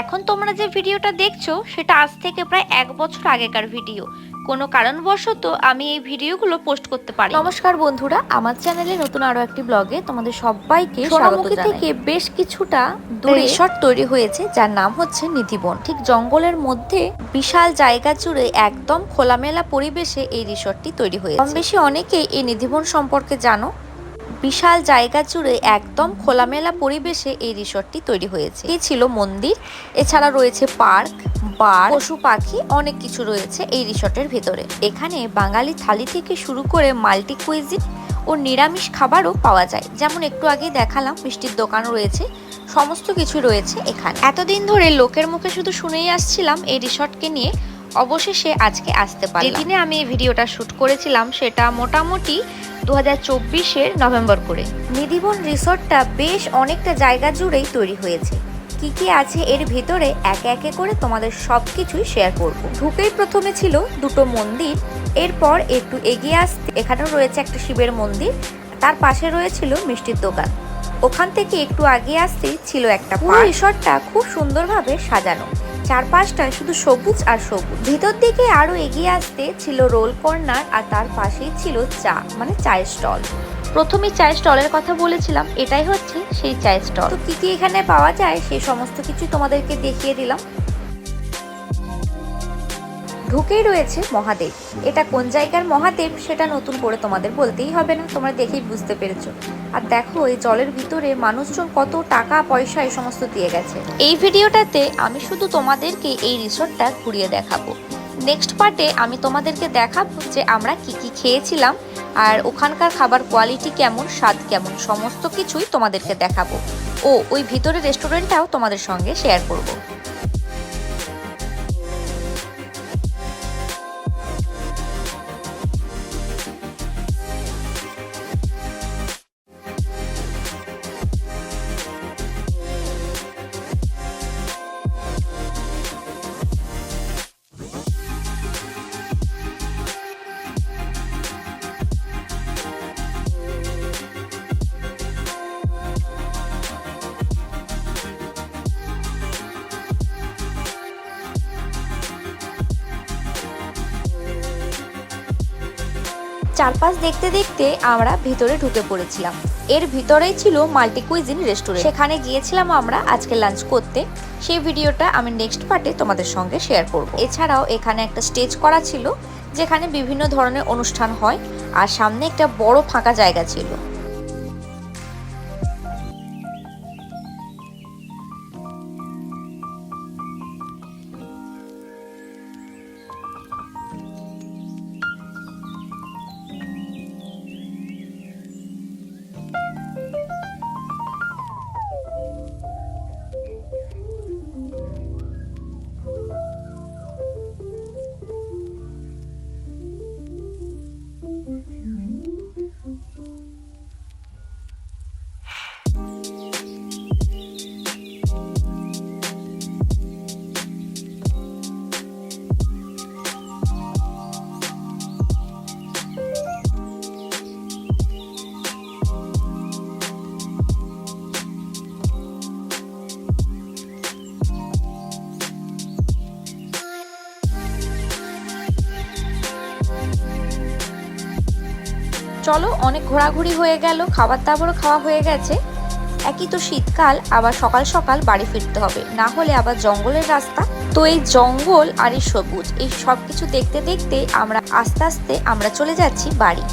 এখন তোমরা যে ভিডিওটা দেখছ সেটা আজ থেকে প্রায় এক বছর আগেকার ভিডিও। কোনো কারণবশত আমি এই ভিডিওগুলো পোস্ট করতে পারি নমস্কার বন্ধুরা আমার চ্যানেলে নতুন আরও একটি ব্লগে তোমাদের সবাইকে সোনামুখী থেকে বেশ কিছুটা দূরে রিসর্ট তৈরি হয়েছে যার নাম হচ্ছে নিধিবন। ঠিক জঙ্গলের মধ্যে বিশাল জায়গা জুড়ে একদম খোলামেলা পরিবেশে এই রিসর্টটি তৈরি হয়েছে। কম বেশি অনেকেই এই নিধিবন সম্পর্কে জানো। বিশাল জায়গা জুড়ে একদম খোলামেলা পরিবেশে এই রিসর্টটি তৈরি হয়েছে। এই ছিল মন্দির। এছাড়া রয়েছে পার্ক, বার, পশু পাখি, অনেক কিছু রয়েছে এই রিসর্টের ভেতরে। এখানে বাঙালি থালি থেকে শুরু করে মাল্টি কুইজিন ও নিরামিষ খাবারও পাওয়া যায়। যেমন একটু আগে দেখালাম, মিষ্টির দোকান রয়েছে, সমস্ত কিছু রয়েছে এখানে। এতদিন ধরে লোকের মুখে শুধু শুনেই আসছিলাম এই রিসর্টকে নিয়ে। অবশেষে আজকে আসতে পারি যেদিনে আমি এই ভিডিওটা শুট করেছিলাম সেটা মোটামুটি দু হাজার চব্বিশের নভেম্বর করে। নিধিবন রিসর্টটা বেশ অনেকটা জায়গা জুড়েই তৈরি হয়েছে। কি কি আছে এর ভেতরে একে একে করে তোমাদের সব কিছুই শেয়ার করব। ঢুকেই প্রথমে ছিল দুটো মন্দির এরপর একটু এগিয়ে আসতে এখানেও রয়েছে একটা শিবের মন্দির তার পাশে রয়েছিল মিষ্টির দোকান। ওখান থেকে একটু আগে আসতেই ছিল একটা রিসর্টটা খুব সুন্দরভাবে সাজানো। চারপাশটা শুধু সবুজ আর সবুজ। ভিতর দিকে আরও এগিয়ে আসতে ছিল রোল কর্নার আর তার পাশেই ছিল চা মানে চায়ের স্টল। প্রথমে চায়ের স্টলের কথা বলেছিলাম, এটাই হচ্ছে সেই চায়ের স্টল। তো কি কি এখানে পাওয়া যায় সেই সমস্ত কিছু তোমাদেরকে দেখিয়ে দিলাম। ঢুকেই রয়েছে মহাদেব। এটা কোন জায়গার মহাদেব সেটা নতুন করে তোমাদের বলতেই হবে না, তোমরা দেখেই বুঝতে পেরেছ। আর দেখো, এই জলের ভিতরে মানুষজন কত টাকা, পয়সা এই সমস্ত দিয়ে গেছে। এই ভিডিওটাতে আমি শুধু তোমাদেরকে এই রিসোর্টটা ঘুরিয়ে দেখাবো। নেক্সট পার্টে আমি তোমাদেরকে দেখাবো যে আমরা কি কি খেয়েছিলাম আর ওখানকার খাবার কোয়ালিটি কেমন, স্বাদ কেমন, সমস্ত কিছুই তোমাদেরকে দেখাবো। ও, ওই ভিতরে রেস্টুরেন্টটাও তোমাদের সঙ্গে শেয়ার করব। চারপাশ দেখতে দেখতে আমরা ভিতরে ঢুকে পড়েছিলাম। এর ভিতরেই ছিল মাল্টি কুইজিন রেস্টুরেন্ট। সেখানে গিয়েছিলাম আমরা আজকে লাঞ্চ করতে। সেই ভিডিওটা আমি নেক্সট পার্টে তোমাদের সঙ্গে শেয়ার করব। এছাড়াও এখানে একটা স্টেজ করা ছিল, যেখানে বিভিন্ন ধরনের অনুষ্ঠান হয়, আর সামনে একটা বড় ফাঁকা জায়গা ছিল। চলো, অনেক ঘোরাঘুরি হয়ে গেল, খাবার দাবারও খাওয়া হয়ে গেছে। একই তো শীতকাল, আবার সকাল সকাল বাড়ি ফিরতে হবে। না হলে আবার জঙ্গলের রাস্তা। তো এই জঙ্গল আর এই সবুজ, এই সব কিছু দেখতে দেখতে আমরা আস্তে আস্তে আমরা চলে যাচ্ছি বাড়ি।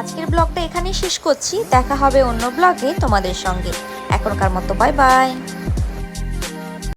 আজকের ব্লগটা এখানেই শেষ করছি। দেখা হবে অন্য ব্লগে তোমাদের সঙ্গে। এখনকার মতো বাই বাই